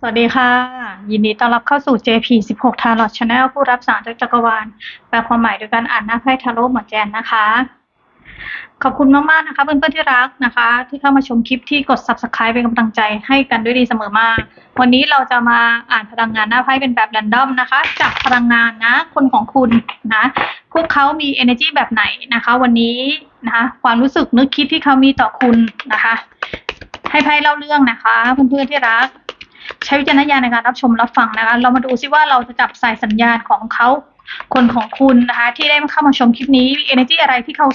สวัสดีค่ะ ยินดีต้อนรับเข้าสู่ JP 16 Tarot Channel ผู้รับสารจากจักรวาล แปลความหมายโดยการอ่านหน้าไพ่ทาโร่หมอแจนนะคะ ขอบคุณมาก ๆ นะคะ เพื่อน ๆ ที่รักนะคะ ที่เข้ามาชมคลิปที่กด Subscribe เป็นกำลังใจให้กันด้วยดีเสมอมาวันนี้เราจะมาอ่านพลังงานหน้าไพ่เป็นแบบแรนดอมนะคะ จากพลังงานนะ คนของคุณนะ พวกเขามี energy แบบไหนนะคะ วันนี้นะคะ ความรู้สึกนึกคิดที่เขามีต่อคุณนะคะ ให้ไพ่เล่าเรื่องนะคะ เพื่อน ๆ ที่รัก ใช้วิจารณญาณในการรับชมรับฟังนะคะ เรามาดูซิว่าเราจะจับสายสัญญาณของเขาคนของคุณนะคะ ที่ได้เข้ามาชมคลิปนี้ energy อะไรที่เขา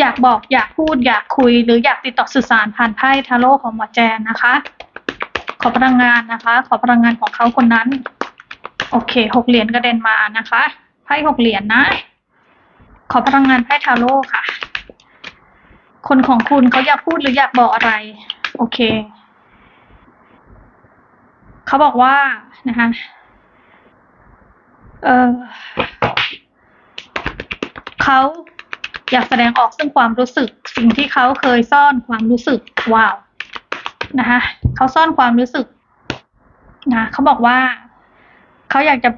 อยากบอกอยากพูด อยากคุย หรืออยากติดต่อสื่อสารผ่านไพ่ทาโร่ของหมอแจนนะคะ ขอพลังงานนะคะ ขอพลังงานของเขาคนนั้น โอเคหกเหรียญกระเด็นมานะคะไพ่หกเหรียญนะขอพลังงานไพ่ทาโร่ค่ะ คนของคุณเขาอยากพูดหรืออยากบอกอะไร โอเค เขาบอกว่านะคะเออเขาอยากแสดงออกซึ่งความรู้สึก สิ่งที่เขาเคยซ่อนความรู้สึกว้าวนะคะเขาซ่อนความรู้สึกนะเขาบอกว่าเขาอยากจะ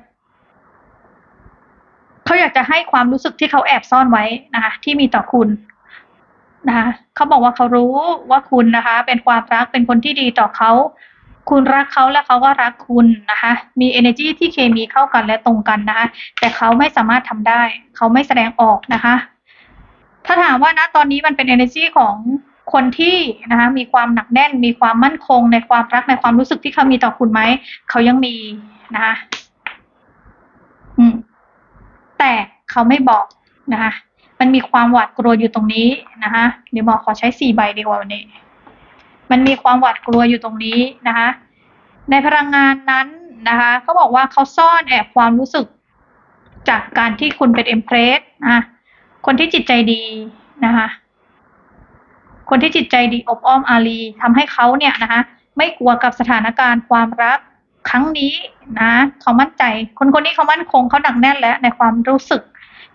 เขาอยากจะให้ความรู้สึกที่เขาแอบซ่อนไว้นะคะที่มีต่อคุณนะคะเขาบอกว่าเขารู้ว่าคุณนะคะ เป็นความรักเป็นคนที่ดีต่อเขา คุณรักเขาและเขาก็รักคุณนะคะ มี energy ที่เคมีเข้ากันและตรงกันนะคะ แต่เขาไม่สามารถทำได้ เขาไม่แสดงออกนะคะ ถ้าถามว่านะตอนนี้มันเป็น energy ของคนที่นะคะมีความหนักแน่น มีความมั่นคงในความรักในความรู้สึกที่เขามีต่อคุณไหม เขายังมีนะคะอืมแต่เขาไม่บอกนะคะ มันมีความหวาดกลัวอยู่ตรงนี้นะคะเดี๋ยวหมอขอใช้สี่ใบดีกว่าวันนี้ มันมีความหวาดกลัวอยู่ตรงนี้นะคะ ในพลังงานนั้นนะคะเขาบอกว่าเขาซ่อนแอบความรู้สึกจากการที่คุณเป็นเอ็มเพรสนะคนที่จิตใจดีนะคะคนที่จิตใจดีอบอ้อมอารีทำให้เขาเนี่ยนะคะ ไม่กลัวกับสถานการณ์ความรักครั้งนี้นะเขามั่นใจ คนคนนี้เขามั่นคงเขาหนักแน่นแล้วในความรู้สึก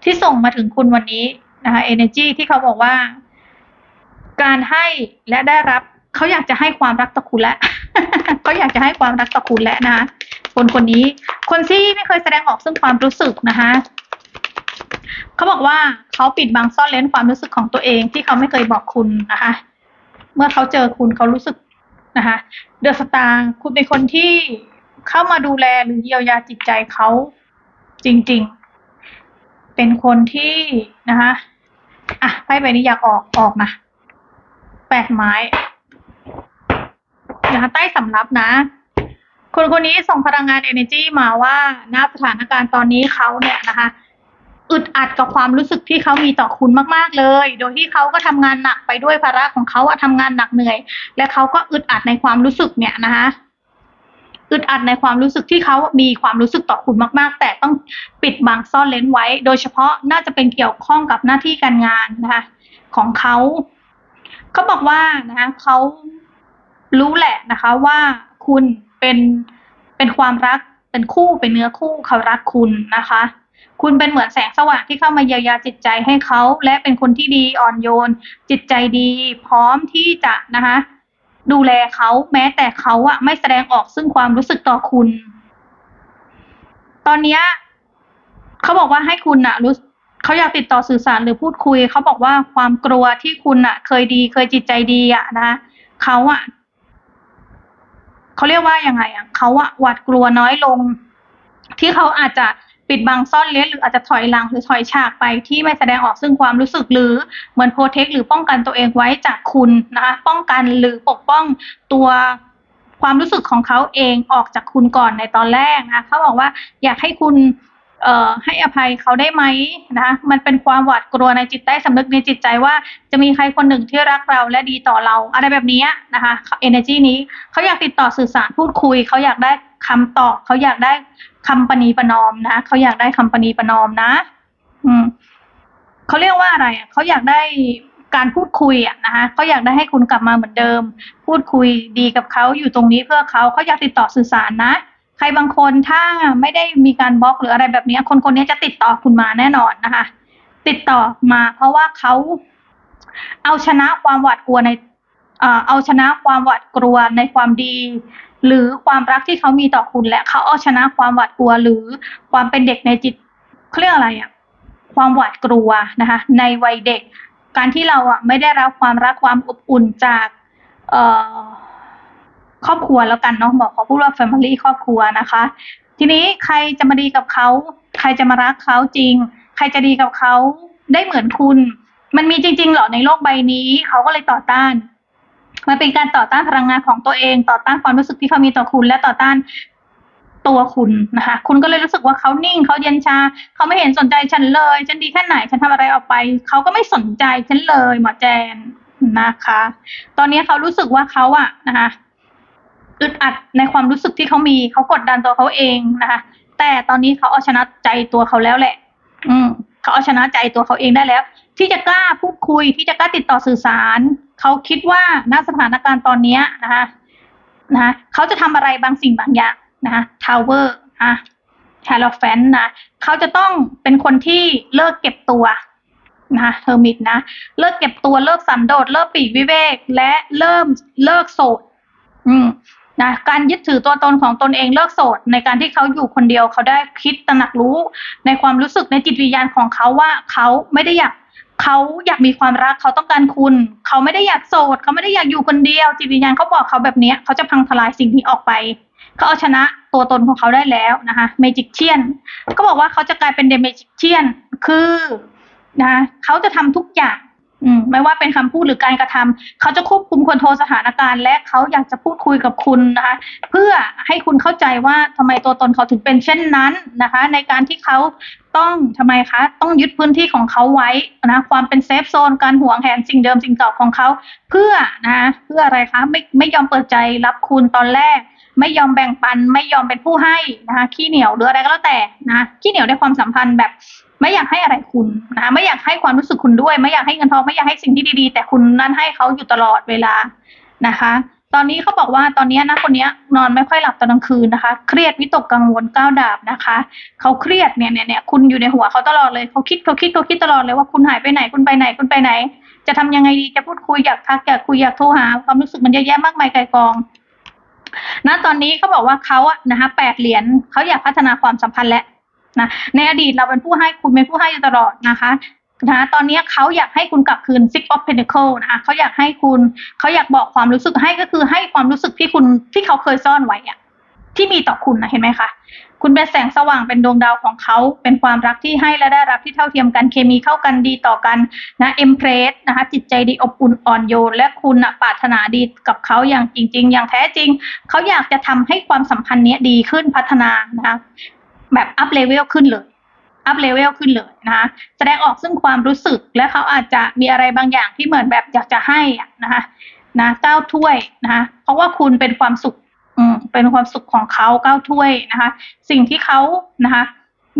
ที่ส่งมาถึงคุณวันนี้นะคะ energy ที่เขาบอกว่า การให้และได้รับ เขาอยากจะให้ความรักต่อคุณแล้วเขาอยากจะให้ความรักต่อคุณแล้วนะคนคนนี้ คนที่ไม่เคยแสดงออกซึ่งความรู้สึกนะคะเขาบอกว่าเขาปิดบังซ่อนเล้นความรู้สึกของตัวเองที่เขาไม่เคยบอกคุณนะคะ เมื่อเขาเจอคุณเขารู้สึกนะคะ เดอะสตาร์คุณเป็นคนที่เข้ามาดูแลหรือเยียวยาจิตใจเขาจริง ๆ เป็นคนที่นะคะอะไพ่ใบนี้อยากออกออกนะแปดไม้ นะคะใต้สำรับนะ คนคนนี้ส่งพลังงาน energy มาว่าณสถานการณ์ตอนนี้เขาเนี่ยนะคะอึดอัดกับความรู้สึกที่เขามีต่อคุณมาก ๆ เลย โดยที่เขาก็ทำงานหนักไปด้วยภาระของเขาอะทำงานหนักเหนื่อย และเขาก็อึดอัดในความรู้สึกเนี่ยนะคะอึดอัดในความรู้สึกที่เขามีความรู้สึกต่อคุณมาก ๆ แต่ต้องปิดบังซ่อนเลนไว้ โดยเฉพาะน่าจะเป็นเกี่ยวข้องกับหน้าที่การงานนะคะของเขา เขาบอกว่านะคะเขา รู้แหละนะคะว่าคุณเป็นเป็นความรักเป็นคู่เป็นเนื้อคู่เขารักคุณนะคะ คุณเป็นเหมือนแสงสว่างที่เข้ามาเยียวยาจิตใจให้เขาและเป็นคนที่ดีอ่อนโยน จิตใจดี พร้อมที่จะนะคะดูแลเขาแม้แต่เขาอะไม่แสดงออกซึ่งความรู้สึกต่อคุณ ตอนเนี้ยเขาบอกว่าให้คุณอะรู้เขาอยากติดต่อสื่อสารหรือพูดคุย เขาบอกว่าความกลัวที่คุณอะเคยดี เคยจิตใจดีอะนะเขาอะ เขาเรียกว่ายังไงอะเขาอะหวาดกลัวน้อยลง ที่เขาอาจจะปิดบังซ่อนเล้นหรืออาจจะถอยหลังหรือถอยฉากไปที่ไม่แสดงออกซึ่งความรู้สึกหรือเหมือนโปรเทคหรือป้องกันตัวเองไว้จากคุณนะคะป้องกันหรือปกป้องตัวความรู้สึกของเขาเองออกจากคุณก่อนในตอนแรกนะเขาบอกว่าอยากให้คุณ เอ่อให้อภัยเขาได้ไหมนะคะมันเป็นความหวาดกลัวในจิตใต้สำนึกในจิตใจว่าจะมีใครคนหนึ่งที่รักเราและดีต่อเรา อะไรแบบนี้นะคะ energy นี้เขาอยากติดต่อสื่อสารพูดคุย เขาอยากได้คำตอบเขาอยากได้คำปณีประนอมนะเขาอยากได้คำปณีประนอมนะ อืมเขาเรียกว่าอะไรเขาอยากได้การพูดคุยอะนะคะเขาอยากได้ให้คุณกลับมาเหมือนเดิม พูดคุยดีกับเขาอยู่ตรงนี้เพื่อเขาเขาอยากติดต่อสื่อสารนะ ใครบางคนถ้าไม่ได้มีการบล็อกหรืออะไรแบบนี้คนคนนี้จะติดต่อคุณมาแน่นอนนะคะ ติดต่อมา เพราะว่าเขาเอาชนะความหวาดกลัวในเอาชนะความหวาดกลัวในความดี หรือความรักที่เขามีต่อคุณและเขาเอาชนะความหวาดกลัว หรือความเป็นเด็กในจิตเขาเรียกอะไรอะความหวาดกลัวนะคะ ในวัยเด็ก การที่เราอะไม่ได้รับความรักความอบอุ่นจาก เอ่อ ครอบครัวแล้วกันเนาะหมอขอพูดว่า family ครอบครัวนะคะ ทีนี้ใครจะมาดีกับเขา ใครจะมารักเขาจริง ใครจะดีกับเขาได้เหมือนคุณ มันมีจริงๆเหรอในโลกใบนี้เขาก็เลยต่อต้านมันเป็นการต่อต้านพลังงานของตัวเอง ต่อต้านความรู้สึกที่เขามีต่อคุณ และต่อต้านตัวคุณนะคะ คุณก็เลยรู้สึกว่าเขานิ่งเขาเย็นชา เขาไม่เห็นสนใจฉันเลย ฉันดีแค่ไหน ฉันทำอะไรออกไป เขาก็ไม่สนใจฉันเลยหมอแจนนะคะ ตอนนี้เขารู้สึกว่าเขาอะนะคะ อึดอัดในความรู้สึกที่เขามีเขากดดันตัวเขาเองนะคะ แต่ตอนนี้เขาเอาชนะใจตัวเขาแล้วแหละ อืมเขาเอาชนะใจตัวเขาเองได้แล้ว ที่จะกล้าพูดคุยที่จะกล้าติดต่อสื่อสารเขาคิดว่าณสถานการณ์ตอนเนี้ยนะคะนะะเขาจะทำอะไรบางสิ่งบางอย่างนะคะทาวเวอร์อะฮาโลแฟนนะเขาจะต้องเป็นคนที่เลิกเก็บตัวนะคะเทอร์มิตนะเลิกเก็บตัวเลิกสันโดษเลิกปีกวิเวก และเริ่มเลิกโสดอืม นะการยึดถือตัวตนของตนเองเลิกโสด ในการที่เขาอยู่คนเดียวเขาได้คิดตระหนักรู้ ในความรู้สึกในจิตวิญญาณของเขาว่าเขาไม่ได้อยากเขาอยากมีความรักเขาต้องการคุณ เขาไม่ได้อยากโสด เขาไม่ได้อยากอยู่คนเดียว จิตวิญญาณเขาบอกเขาแบบนี้เขาจะพังทลายสิ่งนี้ออกไป เขาเอาชนะตัวตนของเขาได้แล้วนะคะเมจิกเชียนก็บอกว่าเขาจะกลายเป็นเดเมจิกเชียนคือนะเขาจะทำทุกอย่าง อืมไม่ว่าเป็นคำพูดหรือการกระทำเขาจะควบคุมคอนโทรลสถานการณ์และเขาอยากจะพูดคุยกับคุณนะคะ เพื่อให้คุณเข้าใจว่าทำไมตัวตนเขาถึงเป็นเช่นนั้นนะคะ ในการที่เขาต้องทำไมคะ ต้องยึดพื้นที่ของเขาไว้นะความเป็นเซฟโซนการห่วงแหนสิ่งเดิมสิ่งเก่าของเขา เพื่อนะเพื่ออะไรคะไม่ไม่ยอมเปิดใจรับคุณตอนแรก ไม่ยอมแบ่งปัน ไม่ยอมเป็นผู้ให้นะคะขี้เหนียวหรืออะไรก็แล้วแต่นะขี้เหนียวในความสัมพันธ์แบบ ไม่อยากให้อะไรคุณนะคะไม่อยากให้ความรู้สึกคุณด้วย ไม่อยากให้เงินทองไม่อยากให้สิ่งที่ดีๆ แต่คุณนั้นให้เขาอยู่ตลอดเวลานะคะ ตอนนี้เขาบอกว่าตอนนี้นะคนนี้นอนไม่ค่อยหลับตอนกลางคืนนะคะ เครียดวิตกกังวลก้าวดาบนะคะเขาเครียดเนี่ยเนี่ยเนี่ยคุณอยู่ในหัวเขาตลอดเลยเขาคิดเขาคิดเขาคิดตลอดเลยว่าคุณหายไปไหนคุณไปไหนคุณไปไหน จะทำยังไงดีจะพูดคุยอยากทักอยากคุยอยากโทรหาความรู้สึกมันเยอะแยะมากมายไกลกองณตอนนี้เขาบอกว่าเขาอะนะคะแปดเหรียญเขาอยากพัฒนาความสัมพันธ์และ นะในอดีตเราเป็นผู้ให้คุณเป็นผู้ให้อยู่ตลอดนะคะนะตอนนี้เขาอยากให้คุณกลับคืน Six of Pentacle นะคะเขาอยากให้คุณเขาอยากบอกความรู้สึกให้ก็คือให้ความรู้สึกที่คุณที่เขาเคยซ่อนไว้อะที่มีต่อคุณนะเห็นไหมคะคุณเป็นแสงสว่างเป็นดวงดาวของเขา เป็นความรักที่ให้และได้รับที่เท่าเทียมกันเคมีเข้ากันดีต่อกันนะเอ็มเพรสนะคะจิตใจดีอบอุ่นอ่อนโยน และคุณนะปรารถนาดีกับเขาอย่างจริง ๆ อย่างแท้จริง เขาอยากจะทำให้ความสัมพันธ์เนี้ยดีขึ้นพัฒนานะคะ แบบอัพเลเวลขึ้นเลยอัพเลเวลขึ้นเลยนะคะแสดงออกซึ่งความรู้สึกและเขาอาจจะมีอะไรบางอย่างที่เหมือนแบบอยากจะให้นะคะนะเก้าถ้วยนะคะเพราะว่าคุณเป็นความสุขอืมเป็นความสุขของเขาเก้าถ้วยนะคะ สิ่งที่เขานะคะ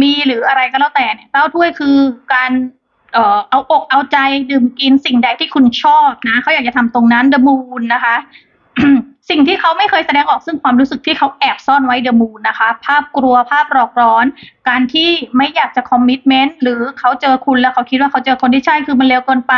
มีหรืออะไรก็แล้วแต่เนี่ยเก้าถ้วยคือการเอ่อเอาอกเอาใจดื่มกินสิ่งใดที่คุณชอบนะเขาอยากจะทำตรงนั้น The Moon นะคะ สิ่งที่เขาไม่เคยแสดงออกซึ่งความรู้สึกที่เขาแอบซ่อนไว้เดอะมูนนะคะ ภาพกลัวภาพหลอกร้อน การที่ไม่อยากจะคอมมิชเมนต์หรือเขาเจอคุณแล้วเขาคิดว่าเขาเจอคนที่ใช่คือมันเร็วเกินไป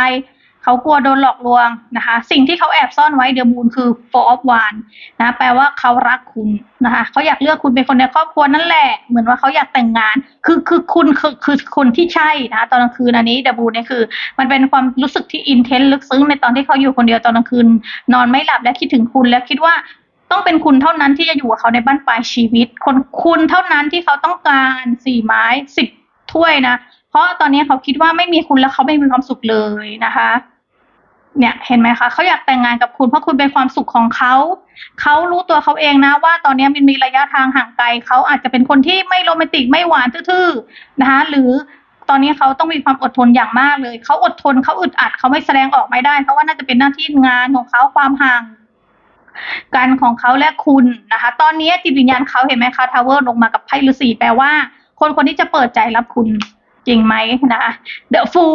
เขากลัวโดนหลอกลวงนะคะ สิ่งที่เขาแอบซ่อนไว้เด e m มูนคือ four of one นะแปลว่าเขารักคุณนะคะเขาอยากเลือกคุณเป็นคนในครอบครัวนั่นแหละ เหมือนว่าเขาอยากแต่งงาน คือคือคุณคือคือคนที่ใช่นะคะตอนกลางคืนอันนี้เด e m มูนเนี่ยคือ มันเป็นความรู้สึกที่อินเทนลึกซึ้งในตอนที่เขาอยู่คนเดียวตอนกลางคืน นอนไม่หลับและคิดถึงคุณและคิดว่าต้องเป็นคุณเท่านั้นที่จะอยู่กับเขาในบ้านปลายชีวิต คนคุณเท่านั้นที่เขาต้องการสี่ไม้สิบถ้วยนะ เพราะตอนนี้เขาคิดว่าไม่มีคุณแล้วเขาไม่มีความสุขเลยนะคะ เนี่ยเห็นไหมคะเขาอยากแต่งงานกับคุณเพราะคุณเป็นความสุขของเขาเขารู้ตัวเขาเองนะ ว่าตอนนี้มันมีระยะทางห่างไกลเขาอาจจะเป็นคนที่ไม่โรแมนติกไม่หวานทื่อๆนะคะ หรือตอนนี้เขาต้องมีความอดทนอย่างมากเลยเขาอดทนเขาอึดอัดเขาไม่แสดงออกไม่ได้เพราะว่าน่าจะเป็นหน้าที่งานของเขาความห่างกันของเขาและคุณนะคะ ตอนนี้จิตวิญญาณเขาเห็นไหมคะทาวเวอร์ลงมากับไพ่ฤาษีแปลว่า คนคนที่จะเปิดใจรับคุณ จริงไหมนะคะเดอะฟู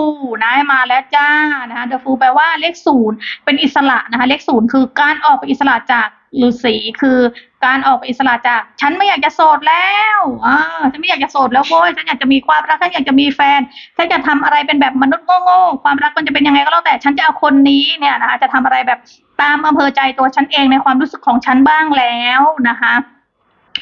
นะมาแล้วจ้านะคะเดอะฟูแปลว่าเลขศูนย์เป็นอิสระนะคะ เลขศูนย์คือการออกไปอิสระจากฤาษีคือการออกไปอิสระจาก ฉันไม่อยากจะโสดแล้วอ่าฉันไม่อยากจะโสดแล้วโว้ยฉันอยากจะมีความรักฉันอยากจะมีแฟนฉันจะทำอะไรเป็นแบบมนุษย์โง่ๆความรักมันจะเป็นยังไงก็แล้วแต่ฉันจะเอาคนนี้เนี่ยนะคะจะทำอะไรแบบตามอำเภอใจตัวฉันเองในความรู้สึกของฉันบ้างแล้วนะคะ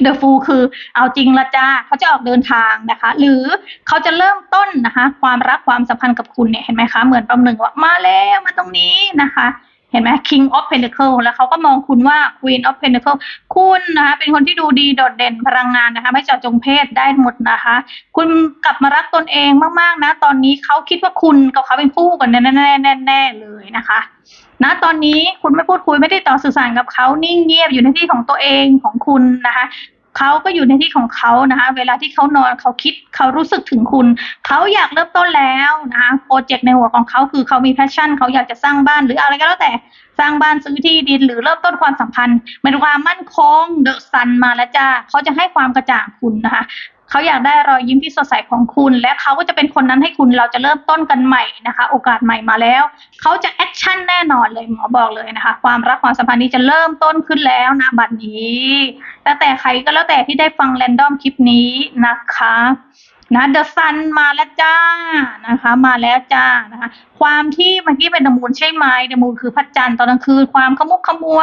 เดอะฟูคือเอาจริงละจ้าเขาจะออกเดินทางนะคะ หรือเขาจะเริ่มต้นนะคะ ความรักความสัมพันธ์กับคุณเนี่ยเห็นไหมคะ เหมือนประหนึ่งว่ามาแล้วมาตรงนี้นะคะ เห็นไหม King of Pentacle แล้วเขาก็มองคุณว่า Queen of Pentacle คุณนะคะ เป็นคนที่ดูดีโดดเด่นพลังงานนะคะ ไม่เจาะจงเพศได้หมดนะคะ คุณกลับมารักตนเองมากๆนะ ตอนนี้เขาคิดว่าคุณกับเขาเป็นคู่กันแน่ๆแน่ๆเลยนะคะณตอนนี้คุณไม่พูดคุยไม่ได้ต่อสื่อสารกับเขานิ่งเงียบอยู่ในที่ของตัวเองของคุณนะคะ เขาก็อยู่ในที่ของเขานะคะ เวลาที่เขานอนเขาคิดเขารู้สึกถึงคุณ เขาอยากเริ่มต้นแล้วนะคะโปรเจกต์ในหัวของเขาคือเขามีแพชชั่นเขาอยากจะสร้างบ้านหรืออะไรก็แล้วแต่สร้างบ้านซื้อที่ดินหรือเริ่มต้นความสัมพันธ์เป็นความมั่นคงเดอะซันมาแล้วจ้าเขาจะให้ความกระจ่างคุณนะคะ เขาอยากได้รอยยิ้มที่สดใสของคุณ และเขาก็จะเป็นคนนั้นให้คุณเราจะเริ่มต้นกันใหม่นะคะ โอกาสใหม่มาแล้ว เขาจะแอคชั่นแน่นอนเลยหมอบอกเลยนะคะ ความรักความสัมพันธ์นี้จะเริ่มต้นขึ้นแล้วนะบัดนี้แต่แต่ใครก็แล้วแต่ที่ได้ฟังแรนดอมคลิปนี้นะคะ นะเดอะซันมาแล้วจ้านะคะ มาแล้วจ้านะคะ ความที่เมื่อกี้เป็นดมูนใช่ไหมดมูนคือพระจันทร์ตอนกลางคืนความขมุกขมัว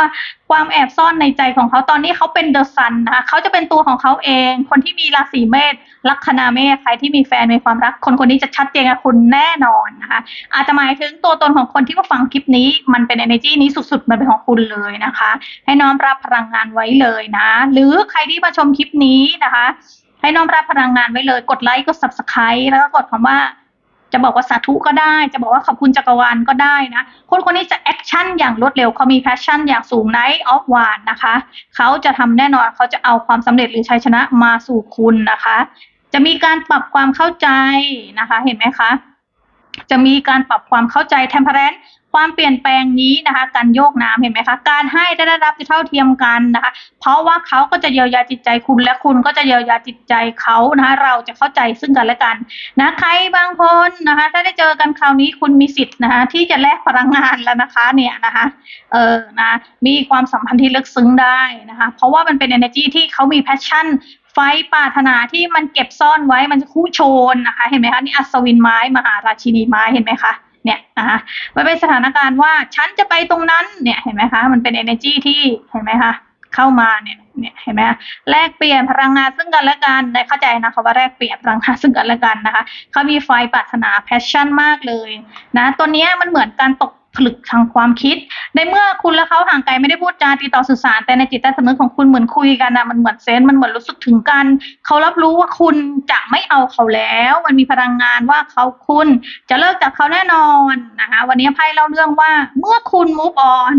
ความแอบซ่อนในใจของเขาตอนนี้เขาเป็นเดอะซันนะคะเขาจะเป็นตัวของเขาเอง คนที่มีราศีเมษลัคนาเมษใครที่มีแฟนมีความรัก คนคนนี้จะชัดเจนกับคุณแน่นอนนะคะ อาจจะหมายถึงตัวตนของคนที่มาฟังคลิปนี้ มันเป็น energy นี้สุดๆ มันเป็นของคุณเลยนะคะ ให้น้อมรับพลังงานไว้เลยนะ หรือใครที่มาชมคลิปนี้นะคะ ให้น้อมรับพลังงานไว้เลย กดไลค์กด subscribe แล้วก็กดคำว่า จะบอกว่าสาธุก็ได้ จะบอกว่าขอบคุณจักรวาลก็ได้นะคนคนนี้จะแอคชั่นอย่างรวดเร็วเขามีแพชชั่นอย่างสูงไนท์ออฟวานนะคะเขาจะทำแน่นอนเขาจะเอาความสำเร็จหรือชัยชนะมาสู่คุณนะคะ จะมีการปรับความเข้าใจนะคะ เห็นไหมคะจะมีการปรับความเข้าใจ temperance ความเปลี่ยนแปลงนี้นะคะการโยกน้ำเห็นไหมคะการให้ได้ได้รับจะเท่าเทียมกันนะคะ เพราะว่าเขาก็จะเยียวยาจิตใจคุณและคุณก็จะเยียวยาจิตใจเขานะคะเราจะเข้าใจซึ่งกันและกันนะใครบางคนนะคะ ถ้าได้เจอกันคราวนี้คุณมีสิทธิ์นะคะที่จะแลกพลังงานแล้วนะคะเนี่ยนะคะเออนะมีความสัมพันธ์ที่ลึกซึ้งได้นะคะเพราะว่ามันเป็น energy ที่เขามี passion ไฟปรารถนาที่มันเก็บซ่อนไว้มันจะคู่โชนนะคะ เห็นไหมคะนี่อัศวินไม้มหาราชินีไม้เห็นไหมคะ เนี่ยนะคะมันเป็นสถานการณ์ว่าฉันจะไปตรงนั้นเนี่ยเห็นไหมคะมันเป็น energy ที่เห็นไหมคะเข้ามาเนี่ยเนี่ยเห็นไหมคะแลกเปลี่ยนพลังงานซึ่งกันและกันได้เข้าใจนะคะว่าแลกเปลี่ยนพลังงานซึ่งกันและกันนะคะเขามีไฟปรารถนาแพชชั่นมากเลยนะตัวนี้มันเหมือนการตก ผลึกทางความคิด ในเมื่อคุณและเขาห่างไกลไม่ได้พูดจาติดต่อสื่อสาร แต่ในจิตใต้สำนึกของคุณเหมือนคุยกันนะมันเหมือนเซนมันเหมือนรู้สึกถึงกันเขารับรู้ว่าคุณจะไม่เอาเขาแล้ว มันมีพลังงานว่าเขาคุณจะเลิกจากเขาแน่นอนนะคะวันนี้ไพ่เล่าเรื่องว่า เมื่อคุณ move on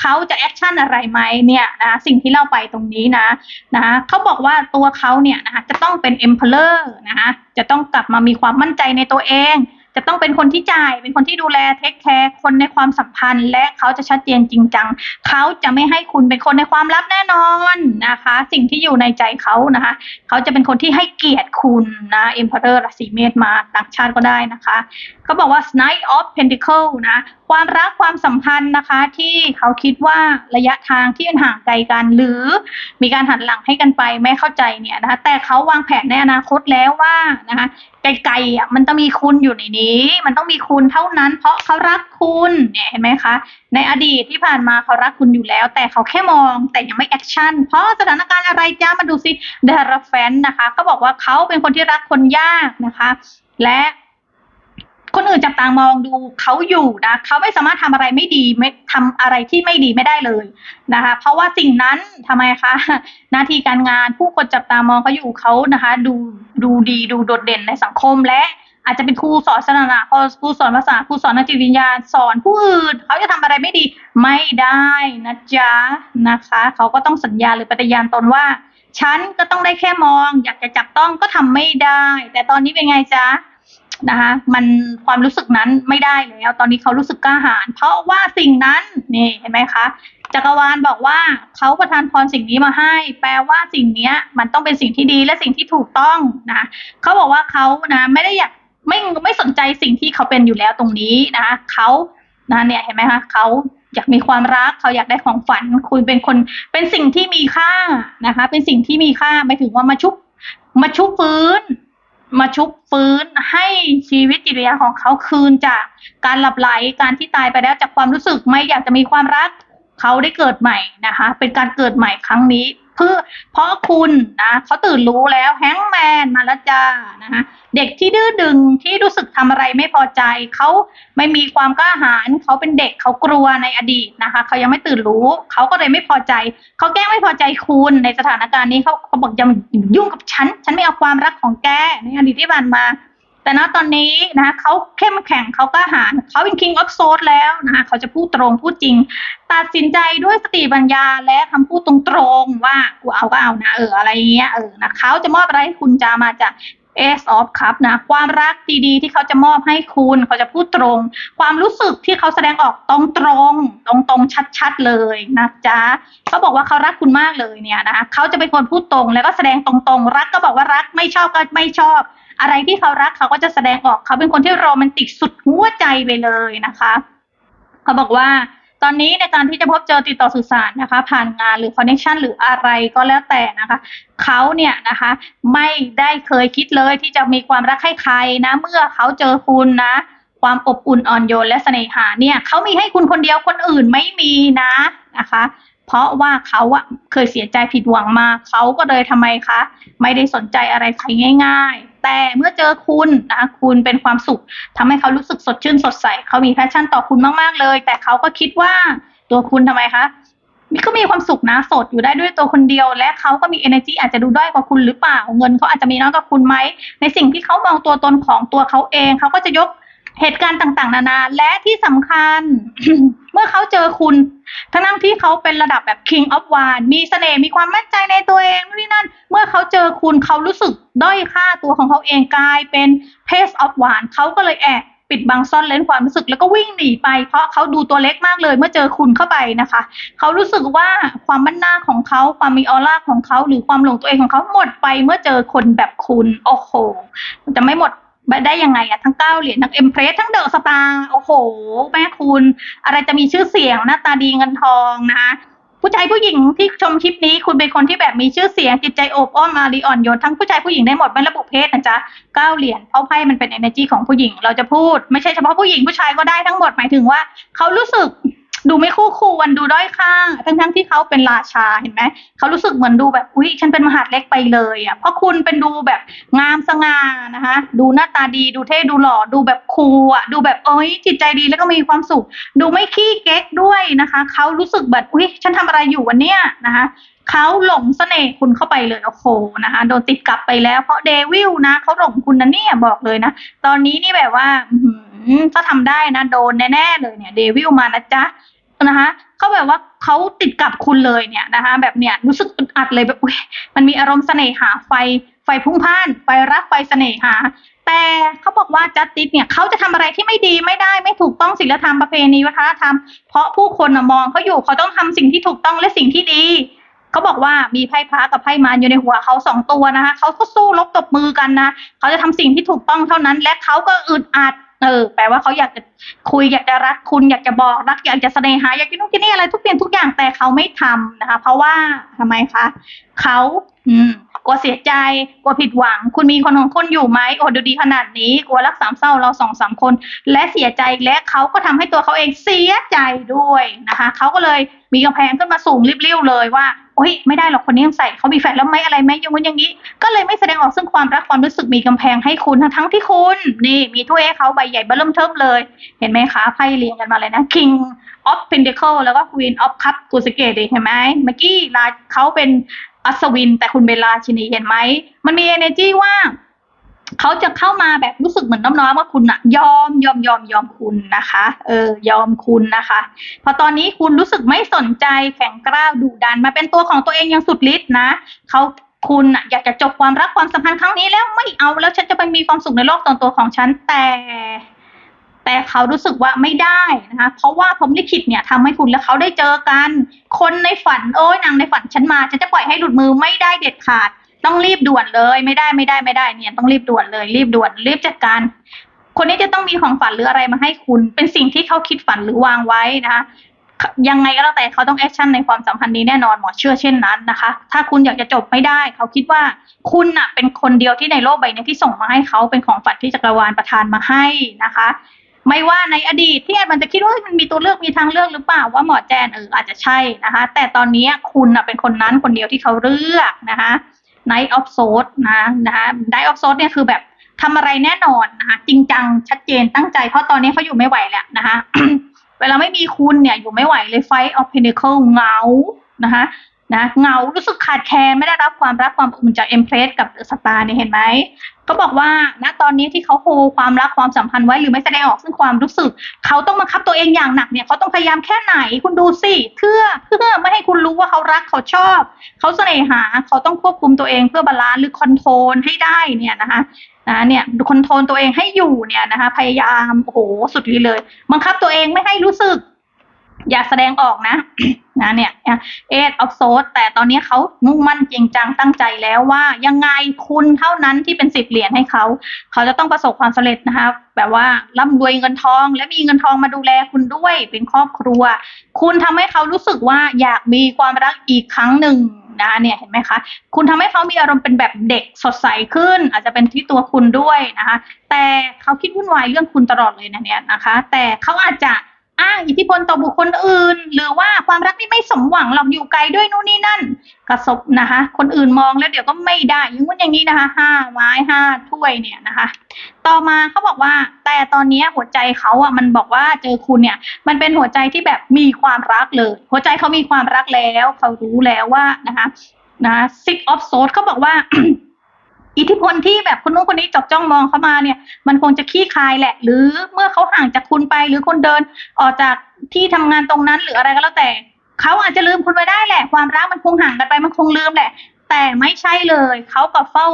เขาจะแอคชั่นอะไรไหมเนี่ยนะสิ่งที่เล่าไปตรงนี้นะนะคะเขาบอกว่าตัวเขาเนี่ยนะคะจะต้องเป็น emperor นะคะจะต้องกลับมามีความมั่นใจในตัวเอง จะต้องเป็นคนที่จ่าย เป็นคนที่ดูแลเทคแคร์คนในความสัมพันธ์ และเขาจะชัดเจนจริงจังเขาจะไม่ให้คุณเป็นคนในความลับแน่นอนนะคะ สิ่งที่อยู่ในใจเขานะคะ เขาจะเป็นคนที่ให้เกียรติคุณนะ Emperor ราศีเมษมาต่างชาติก็ได้นะคะเขาบอกว่า Knight of Pentacle นะความรักความสัมพันธ์นะคะ ที่เขาคิดว่าระยะทางที่มันห่างไกลกันหรือมีการหันหลังให้กันไปไม่เข้าใจเนี่ยนะคะแต่เขาวางแผนในอนาคตแล้วว่านะคะ ไกลๆอะมันต้องมีคุณอยู่ในนี้ มันต้องมีคุณเท่านั้น เพราะเขารักคุณเนี่ยเห็นไหมคะ ในอดีตที่ผ่านมาเขารักคุณอยู่แล้ว แต่เขาแค่มองแต่ยังไม่แอคชั่นเพราะสถานการณ์อะไรจ้ามาดูซิเดรแฟนนะคะเขาบอกว่าเขาเป็นคนที่รักคนยากนะคะ และ คนอื่นจับตามองดูเขาอยู่นะเขาไม่สามารถทำอะไรไม่ดีไม่ทำอะไรที่ไม่ดีไม่ได้เลยนะคะ เพราะว่าสิ่งนั้นทำไมคะหน้าที่การงานผู้คนจับตามองเขาอยู่เขานะคะ ดูดูดีดูโดดเด่นในสังคมและอาจจะเป็นครูสอนศาสนาครูสอนภาษาครูสอนนักจิตวิญญาณสอนผู้อื่นเขาจะทำอะไรไม่ดีไม่ได้นะจ๊ะนะคะเขาก็ต้องสัญญาหรือปฏิญาณตนว่าฉันก็ต้องได้แค่มอง อยากจะจับต้องก็ทำไม่ได้ แต่ตอนนี้เป็นไงจ๊ะ นะคะมันความรู้สึกนั้นไม่ได้แล้ว ตอนนี้เขารู้สึกกล้าหาญเพราะว่าสิ่งนั้นนี่เห็นไหมคะจักรวาลบอกว่าเขาประทานพรสิ่งนี้มาให้ แปลว่าสิ่งเนี้ยมันต้องเป็นสิ่งที่ดีและสิ่งที่ถูกต้องนะเขาบอกว่าเขานะไม่ได้อยากไม่ไม่สนใจสิ่งที่เขาเป็นอยู่แล้วตรงนี้นะคะเขานะเนี่ยเห็นไหมคะเขาอยากมีความรักเขาอยากได้ของฝัน คุณเป็นคนเป็นสิ่งที่มีค่านะคะ เป็นสิ่งที่มีค่าหมายถึงว่ามาชุบมาชุบฟื้น มาชุบฟื้นให้ชีวิตจิตวิญญาณของเขาคืนจากการหลับไหลการที่ตายไปแล้วจากความรู้สึกไม่อยากจะมีความรักเขาได้เกิดใหม่นะคะ เป็นการเกิดใหม่ครั้งนี้ เพื่อเพราะคุณนะเขาตื่นรู้แล้วแฮงแมนมาแล้วจ้านะคะเด็กที่ดื้อดึงที่รู้สึกทำอะไรไม่พอใจเขาไม่มีความกล้าหาญเขาเป็นเด็กเขากลัวในอดีตนะคะเขายังไม่ตื่นรู้เขาก็เลยไม่พอใจเขาแกล้งไม่พอใจคุณในสถานการณ์นี้เขาเขาบอกอย่ามายุ่งกับฉันฉันไม่เอาความรักของแกในอดีตที่ผ่านมา แต่ณตอนนี้นะคะเขาเข้มแข็งเขากล้าหาญเขาเป็น king of swords แล้วนะคะเขาจะพูดตรงพูดจริง ตัดสินใจด้วยสติปัญญาและคำพูดตรงๆว่ากูเอาก็เอานะเอออะไรเงี้ยเออนะเขาจะมอบอะไรให้คุณจะมาจาก Ace of Cup นะความรักดีๆ ที่เขาจะมอบให้คุณเขาจะพูดตรง ความรู้สึกที่เขาแสดงออกตรงๆตรงๆชัดๆเลยนะจ๊ะเขาบอกว่าเขารักคุณมากเลยเนี่ยนะคะเขาจะเป็นคนพูดตรงแล้วก็แสดงตรงๆ รักก็บอกว่ารักไม่ชอบก็ไม่ชอบ อะไรที่เขารักเขาก็จะแสดงออกเขาเป็นคนที่โรแมนติกสุดหัวใจไปเลยนะคะเขาบอกว่าตอนนี้ในการที่จะพบเจอติดต่อสื่อสารนะคะ ผ่านงานหรือคอนเน t ชันหรืออะไรก็แล้วแต่นะคะเขาเนี่ยนะคะไม่ได้เคยคิดเลยที่จะมีความรักให้ใครนะ เมื่อเขาเจอคุณนะ ความอบอุ่นอ่อนโยนและเสน่หาเนี่ยเขามีให้คุณคนเดียวคนอื่นไม่มีนะนะคะ เพราะว่าเขาอะเคยเสียใจผิดหวังมาเขาก็เลยทำไมคะ ไม่ได้สนใจอะไรใครง่าย ๆ แต่เมื่อเจอคุณนะคะคุณเป็นความสุขทำให้เขารู้สึกสดชื่นสดใสเขามีแพชชั่นต่อคุณมากๆเลย แต่เขาก็คิดว่าตัวคุณทำไมคะก็มีความสุขนะสดอยู่ได้ด้วยตัวคนเดียว และเขาก็มี energy อาจจะดูด้อยกว่าคุณหรือเปล่าเงินเขาอาจจะมีน้อยกว่าคุณไหมในสิ่งที่เขามองตัวตนของตัวเขาเองเขาก็จะยก เหตุการณ์ต่างๆ นานาและที่สำคัญ เมื่อเขาเจอคุณ ทั้งๆที่เขาเป็นระดับแบบ king of one มีเสน่ห์มีความมั่นใจในตัวเองนี่นั่น เมื่อเขาเจอคุณเขารู้สึกด้อยค่าตัวของเขาเองกลายเป็น pace of one เขาก็เลยแอบปิดบังซ่อนเล้นความรู้สึกแล้วก็วิ่งหนีไป เพราะเขาดูตัวเล็กมากเลย เมื่อเจอคุณเข้าไปนะคะ เขารู้สึกว่าความมั่นหน้าของเขาความมีออร่าของเขา หรือความหลงตัวเองของเขาหมดไปเมื่อเจอคนแบบคุณ โอ้โหมันจะไม่หมด ไปได้ยังไงอะทั้งเก้าเหรียญทั้งเอ็มเพรสทั้งเดอะสตาร์โอ้โห แม่คุณ อะไรจะมีชื่อเสียงหน้าตาดีเงินทองนะคะผู้ชายผู้หญิงที่ชมคลิปนี้คุณเป็นคนที่แบบมีชื่อเสียงจิตใจโอบอ้อมมารีอ่อนโยนทั้งผู้ชายผู้หญิงได้หมดไม่ระบุเพศนะจ๊ะเก้าเหรียญเพราะไพ่มันเป็น energy ของผู้หญิงเราจะพูด ไม่ใช่เฉพาะผู้หญิงผู้ชายก็ได้ทั้งหมดหมายถึงว่าเขารู้สึก ดูไม่คู่ควรดูด้อยค่าทั้งทั้งๆที่เขาเป็นราชาเห็นไหมเขารู้สึกเหมือนดูแบบอุ้ยฉันเป็นมหาดเล็กไปเลยอะเพราะคุณเป็นดูแบบงามสง่านะคะ ดูหน้าตาดีดูเท่ดูหล่อดูแบบคูลอะดูแบบเอ้ยจิตใจดีแล้วก็มีความสุข ดูไม่ขี้เก๊กด้วยนะคะเขารู้สึกแบบอุ้ยฉันทำอะไรอยู่วันเนี้ยนะคะเขาหลงเสน่ห์คุณเข้าไปเลยโอ้โหนะคะโดนติดกลับไปแล้วเพราะเดวิลนะเขาหลงคุณนะเนี่ยบอกเลยนะ ตอนนี้นี่แบบว่าถ้าทำได้นะ โดนแน่ๆเลยเนี่ยเดวิลมานะจ๊ะ นะคะเขาแบบว่าเขาติดกับคุณเลยเนี่ยนะคะ แบบเนี้ยรู้สึกอึดอัดเลยแบบอุ้ยมันมีอารมณ์เสน่หาไฟไฟพุ่งพ่านไฟรักไฟเสน่หา แต่เขาบอกว่าจัสติสเนี่ยเขาจะทำอะไรที่ไม่ดีไม่ได้ไม่ถูกต้องศีลธรรมประเพณีวัฒนธรรม เพราะผู้คนมองเขาอยู่เขาต้องทำสิ่งที่ถูกต้องและสิ่งที่ดีเขาบอกว่ามีไพ่พระกับไพ่มารอยู่ในหัวเขาสองตัวนะคะเขาก็สู้รบตบมือกันนะเขาจะทำสิ่งที่ถูกต้องเท่านั้น และเขาก็อึดอัด เออแปลว่าเขาอยากจะคุยอยากจะรักคุณอยากจะบอกรักอยากจะแสดงหาอยากกินนู่นกินนี่อะไรทุกอย่างทุกอย่างแต่เขาไม่ทำนะคะ เพราะว่าทำไมคะเขาอืมกลัวเสียใจกลัวผิดหวัง คุณมีคนของคุณอยู่ไหมโอ้ดูดีขนาดนี้กลัวรักสามเศร้าเราสองสามคน และเสียใจและเขาก็ทำให้ตัวเขาเองเสียใจด้วยนะคะเขาก็เลย มีกำแพงขึ้นมาสูงริบเรี่ยวเลยว่าโอ้ยไม่ได้หรอกคนนี้ยังใส่เขามีแฟนแล้วไหมอะไรไหมอย่างนู้นอย่างนี้ ก็เลยไม่แสดงออกซึ่งความรักความรู้สึกมีกำแพงให้คุณทั้งที่คุณนี่ มีถ้วยให้เขาใบใหญ่เบ้อเริ่มเทิมเลย เห็นไหมคะไพ่เรียงกันมาเลยนะ King of Pentacle แล้วก็ Queen of Cup กุสเกตเห็นไหมเมื่อกี้ลาเขาเป็นอัศวินแต่คุณเป็นราชินีเห็นไหมมันมี energy ว่า เขาจะเข้ามาแบบรู้สึกเหมือนน้ำน้อยว่าคุณอะยอมยอมยอมยอมคุณนะคะ เออยอมคุณนะคะ พอตอนนี้คุณรู้สึกไม่สนใจแข็งกร้าวดุดัน มาเป็นตัวของตัวเองอย่างสุดฤทธิ์นะเขาคุณอะอยากจะจบความรักความสัมพันธ์ครั้งนี้แล้วไม่เอาแล้วฉันจะไปมีความสุขในโลกตนตัวของฉันแต่ แต่เขารู้สึกว่าไม่ได้นะคะ เพราะว่าพรมลิขิตเนี่ยทำให้คุณและเขาได้เจอกัน คนในฝันโอ้ยนางในฝันฉันมาฉันจะปล่อยให้หลุดมือไม่ได้เด็ดขาด ต้องรีบด่วนเลย ไม่ได้ไม่ได้ไม่ได้เนี่ยต้องรีบด่วนเลย รีบด่วนรีบจัดการ คนนี้จะต้องมีของฝันหรืออะไรมาให้คุณ เป็นสิ่งที่เขาคิดฝันหรือวางไว้นะคะยังไงก็แล้วแต่เขาต้องแอคชั่นในความสัมพันธ์นี้แน่นอนหมอเชื่อเช่นนั้นนะคะ ถ้าคุณอยากจะจบไม่ได้ เขาคิดว่าคุณน่ะเป็นคนเดียวที่ในโลกใบนี้ที่ส่งมาให้เขาเป็นของฝันที่จักรวาลประทานมาให้นะคะ ไม่ว่าในอดีตที่มันจะคิดว่ามันมีตัวเลือกมีทางเลือกหรือเปล่าว่าหมอแจนเอออาจจะใช่นะคะ แต่ตอนนี้คุณน่ะเป็นคนนั้นคนเดียวที่เขาเลือกนะคะ Night of Swords นะนะคะ Night of Swords เนี่ยคือแบบทำอะไรแน่นอนนะคะจริงจังชัดเจนตั้งใจเพราะตอนนี้เขาอยู่ไม่ไหวแล้วนะคะเวลาไม่มีคุณเนี่ยอยู่ไม่ไหวเลย Fight of Pentacle เงานะคะ นะเงารู้สึกขาดแคลนไม่ได้รับความรักความอบอุ่นจากเอ็มเพรสกับสตาร์เนี่ยเห็นไหมก็บอกว่าณตอนนี้ที่เขาโฮความรักความสัมพันธ์ไว้หรือไม่แสดงออกซึ่งความรู้สึก เขาต้องบังคับตัวเองอย่างหนักเนี่ยเขาต้องพยายามแค่ไหนคุณดูสิเพื่อเพื่อไม่ให้คุณรู้ว่าเขารักเขาชอบ เขาเสน่หาเขาต้องควบคุมตัวเองเพื่อบาลานซ์หรือคอนโทรลให้ได้เนี่ยนะคะนะเนี่ยคอนโทรลตัวเองให้อยู่เนี่ยนะคะพยายามโอ้โหสุดเลยบังคับตัวเองไม่ให้รู้สึก อย่าแสดงออกนะนะเนี่ยเอทออฟโซดแต่ตอนนี้เขามุ่งมั่นจริงจังตั้งใจแล้วว่ายังไงคุณเท่านั้นที่เป็นสิบเหรียญให้เขา เขาจะต้องประสบความสำเร็จนะคะแบบว่าร่ำรวยเงินทอง และมีเงินทองมาดูแลคุณด้วยเป็นครอบครัว คุณทำให้เขารู้สึกว่าอยากมีความรักอีกครั้งหนึ่งนะเนี่ยเห็นไหมคะ คุณทำให้เขามีอารมณ์เป็นแบบเด็กสดใสขึ้น อาจจะเป็นที่ตัวคุณด้วยนะคะ แต่เขาคิดวุ่นวายเรื่องคุณตลอดเลยนะเนี่ยนะคะ แต่เขาอาจจะ อ้างอิทธิพลต่อบุคคลอื่น หรือว่าความรักนี่ไม่สมหวังหรอกอยู่ไกลด้วยนู่นนี่นั่นกระสบนะคะ คนอื่นมองแล้วเดี๋ยวก็ไม่ได้อยังงู้นอย่างนี้นะคะห้าไม้ห้าถ้วยเนี่ยนะคะ ต่อมาเขาบอกว่า แต่ตอนนี้หัวใจเขาอะมันบอกว่าเจอคุณเนี่ย มันเป็นหัวใจที่แบบมีความรักเลย หัวใจเขามีความรักแล้ว เขารู้แล้วว่านะคะนะ six of swords เขาบอกว่า อิทธิพลที่แบบคนนู้นคนนี้จับจ้องมองเข้ามาเนี่ย มันคงจะขี้คายแหละ หรือเมื่อเขาห่างจากคุณไป หรือคนเดินออกจากที่ทำงานตรงนั้นหรืออะไรก็แล้วแต่เขาอาจจะลืมคุณไปได้แหละ ความรักมันคงห่างกันไปมันคงลืมแหละ แต่ไม่ใช่เลย เขาก็เฝ้า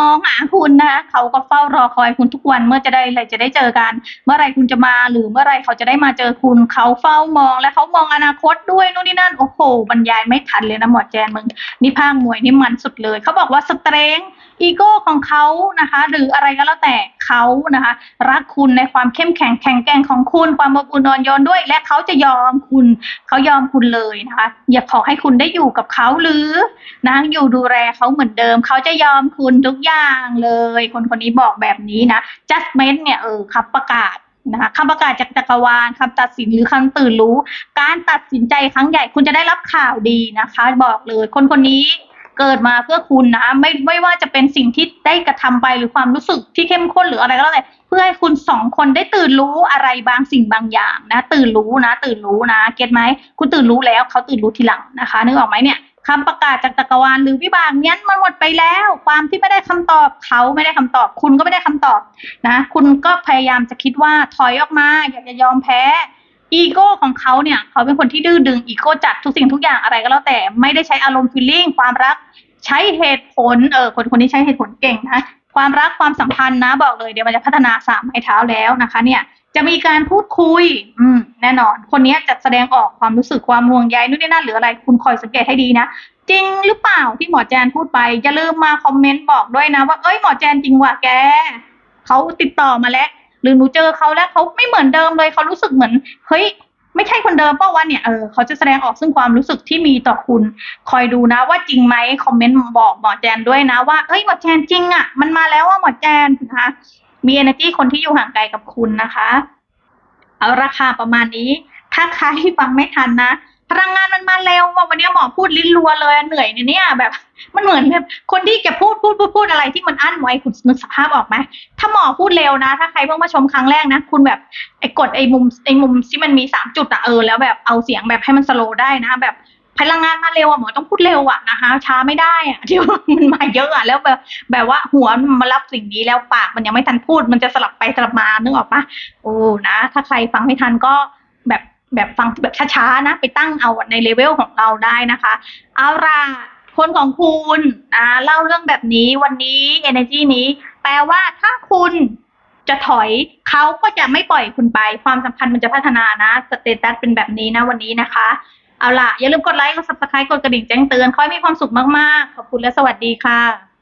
มองหาคุณนะคะเขาก็เฝ้ารอคอยคุณทุกวันเมื่อจะได้อะไรจะได้เจอกัน เมื่อไรคุณจะมาหรือเมื่อไรเขาจะได้มาเจอคุณ เขาเฝ้ามองและเขามองอนาคตด้วยนู่นนี่นั่นโอ้โหบรรยายไม่ทันเลยนะหมอแจนมึงนี่ภาคมวยนี่มันสุดเลย เขาบอกว่าสเตรง อีโก้ของเขานะคะ หรืออะไรก็แล้วแต่เขานะคะ รักคุณในความเข้มแข็งแข็งแกร่งของคุณ ความอบอุ่นอ่อนโยนด้วย และเขาจะยอมคุณเขายอมคุณเลยนะคะ อย่าขอให้คุณได้อยู่กับเขาหรือนะอยู่ดูแลเขาเหมือนเดิม เขาจะยอมคุณทุกอย่างเลย คนคนนี้บอกแบบนี้นะ judgment เนี่ยเออคำประกาศนะคะคำประกาศจากจักรวาลคำตัดสินหรือคำตื่นรู้ การตัดสินใจครั้งใหญ่คุณจะได้รับข่าวดีนะคะ บอกเลยคนคนนี้ เกิดมาเพื่อคุณนะไม่ไม่ว่าจะเป็นสิ่งที่ได้กระทำไปหรือความรู้สึกที่เข้มข้นหรืออะไรก็แล้วแต่เพื่อให้คุณสองคนได้ตื่นรู้อะไรบางสิ่งบางอย่างนะ ตื่นรู้นะ ตื่นรู้นะ เก็ตไหมคุณตื่นรู้แล้วเขาตื่นรู้ทีหลังนะคะนึกออกไหมเนี่ยคำประกาศจากจักรวาลหรือวิบากเนี้ยมันหมดไปแล้ว ความที่ไม่ได้คำตอบเขาไม่ได้คำตอบ คุณก็ไม่ได้คำตอบนะ คุณก็พยายามจะคิดว่าถอยออกมา อยากจะยอมแพ้ อีโก้ของเขาเนี่ย เขาเป็นคนที่ดื้อดึงอีโก้จัดทุกสิ่งทุกอย่างอะไรก็แล้วแต่ไม่ได้ใช้อารมณ์ฟีลลิ่งความรักใช้เหตุผลเออคนคนนี้ใช้เหตุผลเก่งนะความรักความสัมพันธ์นะบอกเลยเดี๋ยวมันจะพัฒนาสามไม้เท้าแล้วนะคะ เนี่ยจะมีการพูดคุย อืม แน่นอน คนนี้จะแสดงออกความรู้สึกความห่วงใยนู่นนี่นั่นหรืออะไร คุณคอยสังเกตให้ดีนะ จริงหรือเปล่าที่หมอแจนพูดไป อย่าลืมมาคอมเมนต์บอกด้วยนะว่า เอ้ยหมอแจนจริงว่ะแก เขาติดต่อมาแล้ว หรือหนูเจอเขาแล้วเขาไม่เหมือนเดิมเลยเขารู้สึกเหมือนเฮ้ยไม่ใช่คนเดิมเป้าวะเนี่ยเออเขาจะแสดงออกซึ่งความรู้สึกที่มีต่อคุณ คอยดูนะว่าจริงไหมคอมเมนต์บอกหมอแจนด้วยนะว่าเอ้ยหมอแจนจริงอะ่ะ มันมาแล้วว่าหมอแจนนะคะมี energy คนที่อยู่ห่างไกลกับคุณนะคะ เอาราคาประมาณนี้ ถ้าใครฟังไม่ทันนะ พลังงานมันมาเร็วว่าวันนี้หมอพูดลิ้นรัวเลยเหนื่อยเนี่ยแบบ มันเหมือนแบบคนที่แกพูดพูดพูดพูดอะไรที่มันอั้นไว้คุณนึกสภาพออกไหมถ้าหมอพูดเร็วนะ ถ้าใครเพิ่งมาชมครั้งแรกนะ คุณแบบไอ้กดไอ้มุมไอ้มุมที่มันมีสามจุดอะเออแล้วแบบเอาเสียงแบบให้มันสโลว์ได้นะ แบบพลังงานมาเร็วอะหมอต้องพูดเร็วอะนะคะช้าไม่ได้อะที่ว่ามันมาเยอะอะแล้วแบบแบบว่าหัวมันมารับสิ่งนี้แล้วปากมันยังไม่ทันพูด มันจะสลับไปสลับมานึกออกปะโอ้นะ ถ้าใครฟังไม่ทันก็แบบ แบบฟังแบบช้าๆนะ ไปตั้งเอาในเลเวลของเราได้นะคะ เอาล่ะคนของคุณนะเล่าเรื่องแบบนี้วันนี้ energy นี้ แปลว่าถ้าคุณจะถอยเขาก็จะไม่ปล่อยคุณไป ความสัมพันธ์มันจะพัฒนานะสเตตัสเป็นแบบนี้นะวันนี้นะคะ เอาล่ะ อย่าลืมกดไลค์กด subscribe กดกระดิ่งแจ้งเตือนคอยมีความสุขมากๆ ขอบคุณและสวัสดีค่ะ